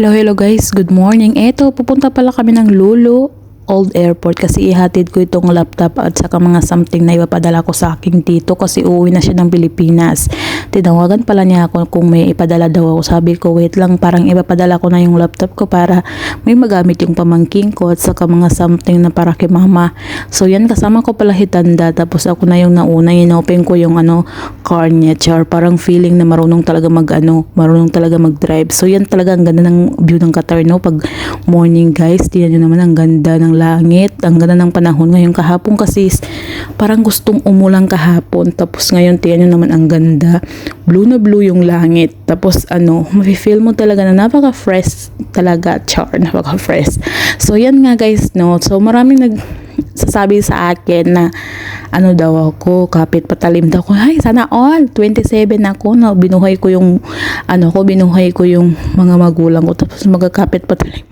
Hello, hello guys. Good morning. Eto, pupunta pala kami ng Lulu Old Airport kasi ihatid ko itong laptop at saka mga something na ipapadala ko sa aking tito kasi uuwi na siya ng Pilipinas. Tinawagan pala niya ako kung may ipadala daw ako. Sabi ko, wait lang, parang ipapadala ko na yung laptop ko para may magamit yung pamangking ko at saka mga something na para kay mama. So yan, kasama ko pala hitanda tapos ako na yung nauna, inopen ko yung ano, car niya, char. Parang feeling na marunong talaga mag ano, marunong talaga mag-drive. So yan talaga ang ganda ng view ng Qatar, no? Pag morning guys, tingnan nyo naman ang ganda ng langit, ang ganda ng panahon. Ngayon kahapon kasi parang gustong umulang kahapon. Tapos ngayon tingnan nyo naman ang ganda. Blue na blue yung langit. Tapos ano, mafe-feel mo talaga na napaka-fresh talaga, char, napaka-fresh. So yan nga guys, no? So maraming nag sasabi sa akin na ano daw ako, kapit patalim daw ko. Ay, sana all. 27 ako na binuhay ko yung ano ko, binuhay ko yung mga magulang ko. Tapos magkakapit patalim.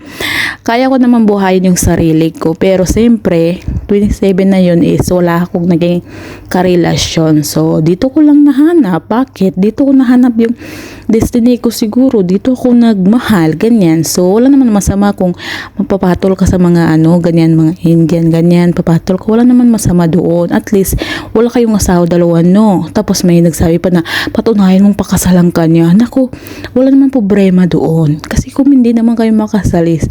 Kaya ko naman buhayin yung sarili ko. Pero siyempre, 27 na yun is wala akong naging karelasyon. So, dito ko lang nahanap. Bakit? Dito ko nahanap yung destiny ko siguro. Dito ako nagmahal. Ganyan. So, wala naman masama kung mapapatol ka sa mga ano, ganyan, mga Indian, ganyan, papatol ka. Wala naman masama doon. At least, wala kayong asawa dalawa, no? Tapos may nagsabi pa na, patunayan mong pakasalan ka niya. Naku, wala naman problema doon. Kasi kung hindi naman kayo makasalis,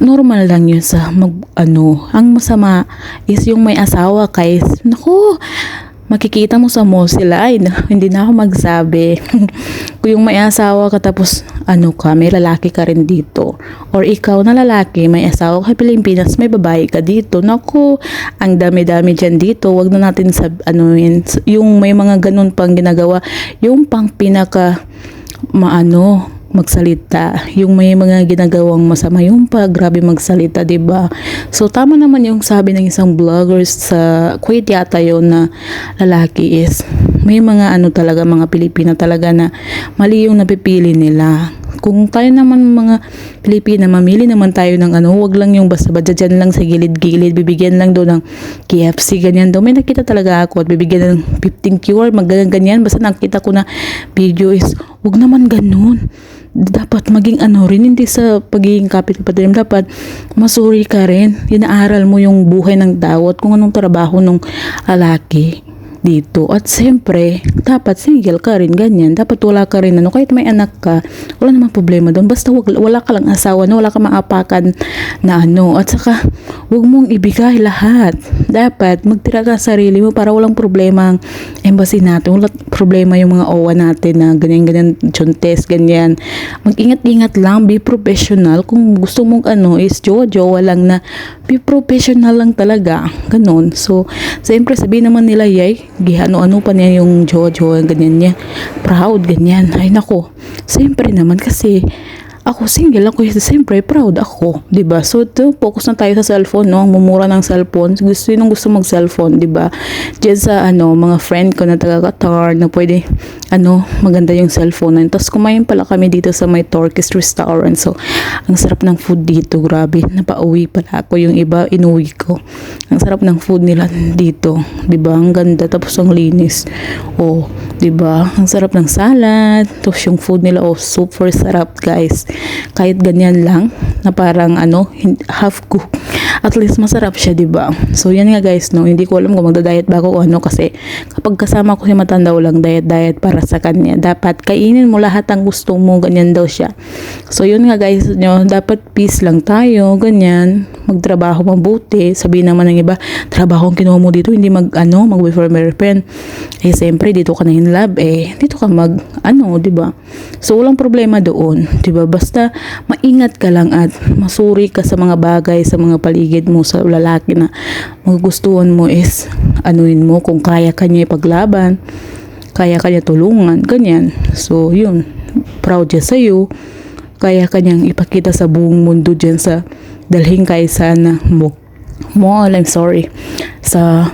normal lang yun sa mag, ano, ang masama is yung may asawa guys. Naku, makikita mo sa mall sila, ay, hindi na ako magsabi. Kung yung may asawa ka tapos, ano ka, may lalaki ka rin dito. Or ikaw na lalaki, may asawa ka Pilipinas, may babae ka dito. Naku, ang dami-dami dyan dito. Wag na natin sa, ano yun, yung may mga ganun pang ginagawa. Yung pang pinaka, maano, magsalita. Yung may mga ginagawang masama yung pa, grabe magsalita, 'di ba? So tama naman yung sabi ng isang vlogger sa Kuwait yata yun na lalaki is may mga ano talaga mga Pilipina talaga na mali yung napipili nila. Kung tayo naman mga Pilipina, mamili naman tayo ng ano, wag lang yung basta-basta dyan lang sa gilid-gilid, bibigyan lang daw ng KFC, ganyan daw. May nakita talaga ako at bibigyan ng 15 QR, magaganyan. Basta nakita ko na video is, wag naman ganun dapat maging ano rin, hindi sa pagiging kapit kapatid, dapat masuri ka rin. Inaaral mo yung buhay ng tao at kung anong trabaho ng lalaki dito. At siyempre, dapat single ka rin, ganyan. Dapat wala ka rin, ano, kahit may anak ka, wala namang problema doon. Basta wag, wala ka lang asawa, no? wala ka maapakan na ano. At saka, wag mong ibigay lahat. Dapat, magtira ka sa sarili mo para walang problema ang embassy natin. Wala problema yung mga OWA natin na ganyan-ganyan, chontes, ganyan. Mag-ingat-ingat lang, be professional. Kung gusto mong ano, is jowa-jowa lang na be professional lang talaga. Ganon. So, siyempre, sabihin naman nila, yay, gihano-ano pa niya yung jowa-jowa, ganyan niya. Proud, ganyan. Ay, nako. Siyempre naman, kasi ako single ako siyempre proud ako 'di ba? So to, focus na tayo sa cellphone no? Ang mumura ng cellphone. Gusto yun gusto mag cellphone 'di ba? Diyan sa ano mga friend ko na taga Qatar na pwede ano maganda yung cellphone na tapos kumain pala kami dito sa may Turkish restaurant. So ang sarap ng food dito grabe. Napauwi pala ako yung iba inuwi ko. Ang sarap ng food nila dito 'di ba? Ang ganda tapos ang linis. Oh 'di ba? Ang sarap ng salad tapos yung food nila oh super sarap guys kahit ganyan lang na parang ano half cook at least masarap siya 'di ba? So yan nga guys no? Hindi ko alam kung magda-diet ba ako o ano kasi kapag kasama ko si matanda lang diet diet para sa kanya. Dapat kainin mo lahat ang gusto mo ganyan daw siya. So yun nga guys no? Dapat peace lang tayo ganyan magtrabaho mabuti sabihin naman ng iba trabaho ang kinuha mo dito hindi mag ano mag boyfriend girlfriend eh siyempre dito ka na in love eh dito ka mag ano 'di ba? So walang problema doon 'di ba? Basta maingat ka lang at masuri ka sa mga bagay sa mga paligid mo sa lalaki na magugustuhan mo is anuin mo kung kaya kanya ipaglaban kaya kanya tulungan ganyan. So yun proud siya sa'yo. Kaya kanyang ipakita sa buong mundo dyan sa dalhin kaysa na mo mall, I'm sorry. Sa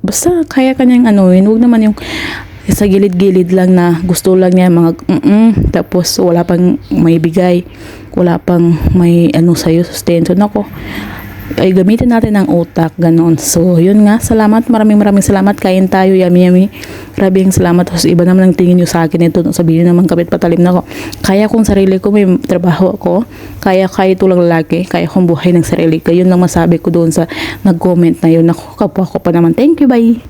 basta kaya kanyang anuin huwag naman yung sa gilid-gilid lang na gusto lang niya mga mm tapos wala pang may bigay. Wala pang may ano sa'yo sustento. Nako ay gamitin natin ang utak, ganon. So, yun nga, salamat, maraming maraming salamat, kain tayo, yummy yummy. Maraming salamat, tapos iba naman ang tingin nyo sa akin ito, sabihin naman kapit patalim na ko. Kaya kong sarili ko, may trabaho ako, kaya kaya ito lang lalaki, kaya kong buhay ng sarili ko. Yun lang masabi ko doon sa nag-comment na yun. Ako, kapwa ko pa naman. Thank you, bye!